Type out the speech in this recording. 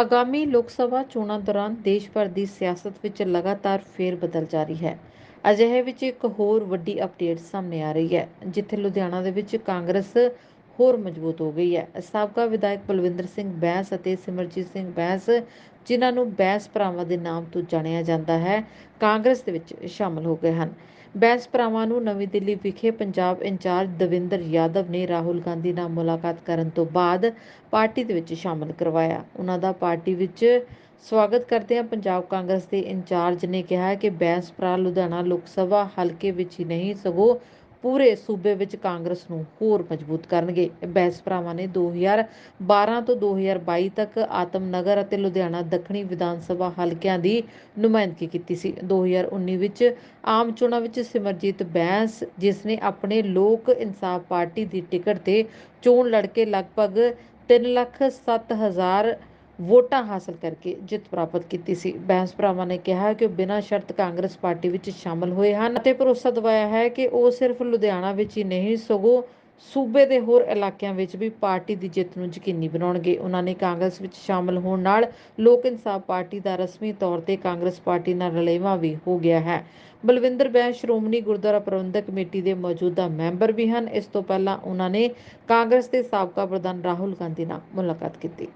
ਆਗਾਮੀ ਲੋਕ ਸਭਾ ਚੋਣਾਂ ਦੌਰਾਨ ਦੇਸ਼ ਭਰ ਦੀ ਸਿਆਸਤ ਵਿੱਚ ਲਗਾਤਾਰ ਫੇਰ-ਬਦਲ ਜਾਰੀ ਹੈ। ਅਜਿਹੇ ਵਿੱਚ ਇੱਕ ਹੋਰ ਵੱਡੀ ਅਪਡੇਟ ਸਾਹਮਣੇ ਆ ਰਹੀ ਹੈ, ਜਿੱਥੇ ਲੁਧਿਆਣਾ ਦੇ ਵਿੱਚ ਕਾਂਗਰਸ ਹੋਰ ਮਜ਼ਬੂਤ ਹੋ ਗਈ ਹੈ। ਸਾਬਕਾ ਵਿਧਾਇਕ ਬਲਵਿੰਦਰ ਸਿੰਘ ਬੈਂਸ ਅਤੇ ਸਿਮਰਜੀਤ ਸਿੰਘ ਬੈਂਸ, ਜਿਨ੍ਹਾਂ ਨੂੰ ਬੈਂਸ ਭਰਾਵਾਂ ਦੇ ਨਾਮ ਤੋਂ ਜਾਣਿਆ ਜਾਂਦਾ ਹੈ, ਕਾਂਗਰਸ ਦੇ ਵਿੱਚ ਸ਼ਾਮਲ ਹੋ ਗਏ ਹਨ। ਬੈਂਸ ਭਰਾਵਾਂ ਨੂੰ ਨਵੀਂ ਦਿੱਲੀ ਵਿਖੇ ਪੰਜਾਬ ਇੰਚਾਰਜ ਦਵਿੰਦਰ ਯਾਦਵ ਨੇ ਰਾਹੁਲ ਗਾਂਧੀ ਨਾਲ ਮੁਲਾਕਾਤ ਕਰਨ ਤੋਂ ਬਾਅਦ ਪਾਰਟੀ ਦੇ ਵਿੱਚ ਸ਼ਾਮਲ ਕਰਵਾਇਆ। ਉਹਨਾਂ ਦਾ ਪਾਰਟੀ ਵਿੱਚ ਸਵਾਗਤ ਕਰਦਿਆਂ ਪੰਜਾਬ ਕਾਂਗਰਸ ਦੇ ਇੰਚਾਰਜ ਨੇ ਕਿਹਾ ਕਿ ਬੈਂਸ ਭਰਾ ਲੁਧਿਆਣਾ ਲੋਕ ਸਭਾ ਹਲਕੇ ਵਿੱਚ ਹੀ ਨਹੀਂ ਸਗੋਂ ਪੂਰੇ ਸੂਬੇ ਵਿੱਚ ਕਾਂਗਰਸ ਨੂੰ ਹੋਰ ਮਜ਼ਬੂਤ ਕਰਨਗੇ। ਬੈਂਸ ਭਰਾਵਾਂ ਨੇ ਦੋ ਹਜ਼ਾਰ ਬਾਰਾਂ ਤੋਂ ਦੋ ਹਜ਼ਾਰ ਬਾਈ ਤੱਕ ਆਤਮ ਨਗਰ ਅਤੇ ਲੁਧਿਆਣਾ ਦੱਖਣੀ ਵਿਧਾਨ ਸਭਾ ਹਲਕਿਆਂ ਦੀ ਨੁਮਾਇੰਦਗੀ ਕੀਤੀ ਸੀ। ਦੋ ਹਜ਼ਾਰ ਉੱਨੀ ਵਿੱਚ ਆਮ ਚੋਣਾਂ ਵਿੱਚ ਸਿਮਰਜੀਤ ਬੈਂਸ, ਜਿਸਨੇ ਆਪਣੇ ਲੋਕ ਇਨਸਾਫ਼ ਪਾਰਟੀ ਦੀ ਟਿਕਟ ਤੇ ਚੋਣ ਲੜ ਕੇ ਲਗਭਗ ਤਿੰਨ ਲੱਖ ਸੱਤ ਹਜ਼ਾਰ ਵੋਟਾਂ ਹਾਸਲ ਕਰਕੇ ਜਿੱਤ ਪ੍ਰਾਪਤ ਕੀਤੀ ਸੀ। ਬੈਂਸ ਭਰਾਵਾਂ ਨੇ ਕਿਹਾ ਕਿ ਉਹ ਬਿਨਾਂ ਸ਼ਰਤ ਕਾਂਗਰਸ ਪਾਰਟੀ ਵਿੱਚ ਸ਼ਾਮਲ ਹੋਏ ਹਨ ਅਤੇ ਭਰੋਸਾ ਦਿਵਾਇਆ ਹੈ ਕਿ ਉਹ ਸਿਰਫ਼ ਲੁਧਿਆਣਾ ਵਿੱਚ ਹੀ ਨਹੀਂ, ਸਗੋਂ ਸੂਬੇ ਦੇ ਹੋਰ ਇਲਾਕਿਆਂ ਵਿੱਚ ਵੀ ਪਾਰਟੀ ਦੀ ਜਿੱਤ ਨੂੰ ਯਕੀਨੀ ਬਣਾਉਣਗੇ। ਉਹਨਾਂ ਨੇ ਕਾਂਗਰਸ ਵਿੱਚ ਸ਼ਾਮਲ ਹੋਣ ਨਾਲ ਲੋਕ ਇਨਸਾਫ਼ ਪਾਰਟੀ ਦਾ ਰਸਮੀ ਤੌਰ ਤੇ ਕਾਂਗਰਸ ਪਾਰਟੀ ਨਾਲ ਰਲੇਵਾ ਵੀ ਹੋ ਗਿਆ ਹੈ। ਬਲਵਿੰਦਰ ਬੈਂਸ ਸ਼੍ਰੋਮਣੀ ਗੁਰਦੁਆਰਾ ਪ੍ਰਬੰਧਕ ਕਮੇਟੀ ਦੇ ਮੌਜੂਦਾ ਮੈਂਬਰ ਵੀ ਹਨ। ਇਸ ਤੋਂ ਪਹਿਲਾਂ ਉਹਨਾਂ ਨੇ ਕਾਂਗਰਸ ਦੇ ਸਾਬਕਾ ਪ੍ਰਧਾਨ ਰਾਹੁਲ ਗਾਂਧੀ ਨਾਲ ਮੁਲਾਕਾਤ ਕੀਤੀ।